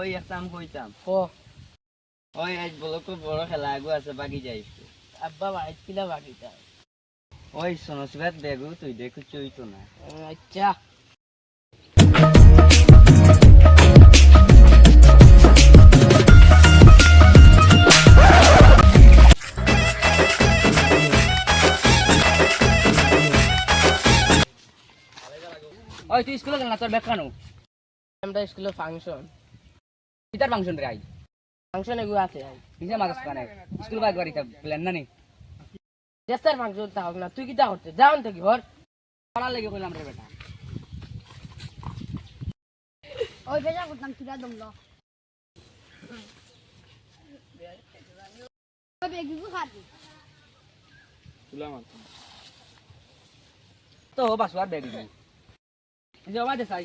ওই একটা আম কইতাম। ওই আজ বলো বড় খেলা আগু আছে বাকি যাইছে আব্বা বাইক কিলা বাকিটা ওই সনসবেত দেখু তুই দেখু চুই তো না। আচ্ছা। ওই তুই স্কুলে গেল না তোর ব্যাগ কেন? আমরা স্কুলে ফাংশন কিতার ফাংশন রে আই। ফাংশন এগুলো আছে নিজে মাগাস কানে স্কুল বাইক বাড়িতে প্ল্যান না নি? দেশের ফাংশন তা হোক না। তুই কিটা করতে? যাওন থেকে ঘর? পড়ার লেগে কইলাম রে বেটা। ওই বেজা করতাম তুই দমল? তো বাস আর ব্যাগ যে ওবা দে সাই।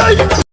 Gel.